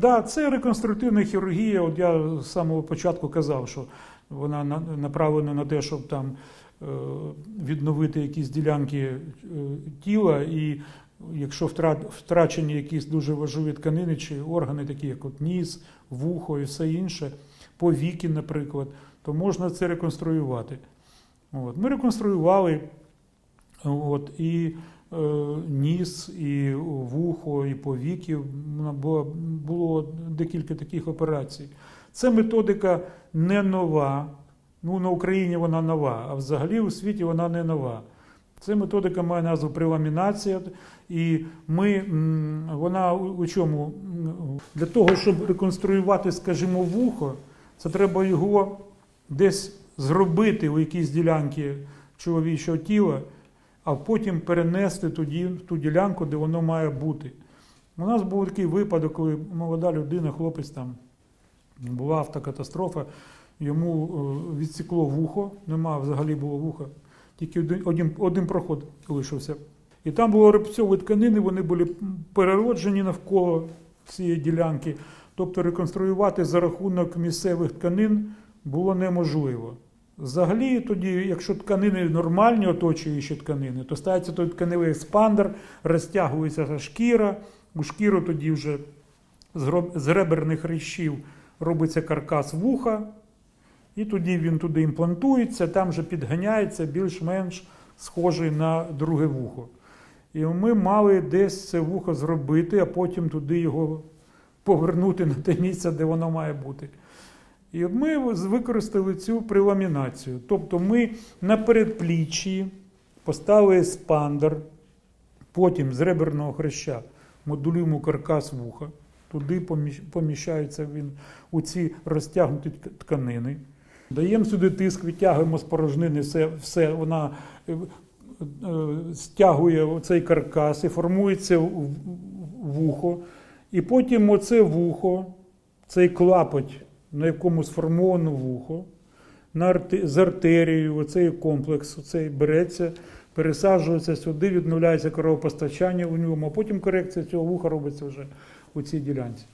Да, це реконструктивна хірургія. От я з самого початку казав, що вона направлена на те, щоб там е, відновити якісь ділянки е, тіла, і якщо втрачені якісь дуже важливі тканини чи органи, такі як от ніс, вухо і все інше, повіки, наприклад, то можна це реконструювати. От. Ми реконструювали от, і е, ніс, і вухо, і повіки. Було, було декілька таких операцій. Це методика не нова. Ну, на Україні вона нова, а взагалі у світі вона не нова. Це методика має назву преламінація, і ми, вона у чому? Для того, щоб реконструювати, скажімо, вухо, це треба його десь зробити у якісь ділянки чоловічого тіла, а потім перенести тоді, в ту ділянку, де воно має бути. У нас був такий випадок, коли молода людина, хлопець там, була автокатастрофа, йому е, відсікло вухо, нема взагалі було вуха, тільки один, один, проход лишився. І там були репцьові тканини, вони були перероджені навколо цієї ділянки. Тобто реконструювати за рахунок місцевих тканин було неможливо. Взагалі, тоді, якщо тканини нормальні, оточуючі тканини, то ставиться той тканевий експандер, розтягується шкіра, у шкіру тоді вже з реберних хрящів робиться каркас вуха, і тоді він туди імплантується, там вже підганяється більш-менш схожий на друге вухо. І ми мали десь це вухо зробити, а потім туди його повернути на те місце, де воно має бути. І ми використали цю преламінацію. Тобто ми на передпліччі поставили спандер, потім з реберного хреща модулюємо каркас вуха, туди поміщ- поміщається він у ці розтягнуті тканини. Даємо сюди тиск, відтягуємо з порожнини, все, все вона е, е, стягує цей каркас і формується вухо. І потім оце вухо, цей клапоть, на якому сформовано вухо, на з артерією, оцей комплекс, оцей береться, пересаджується сюди, відновляється кровопостачання у ньому, а потім корекція цього вуха робиться вже у цій ділянці.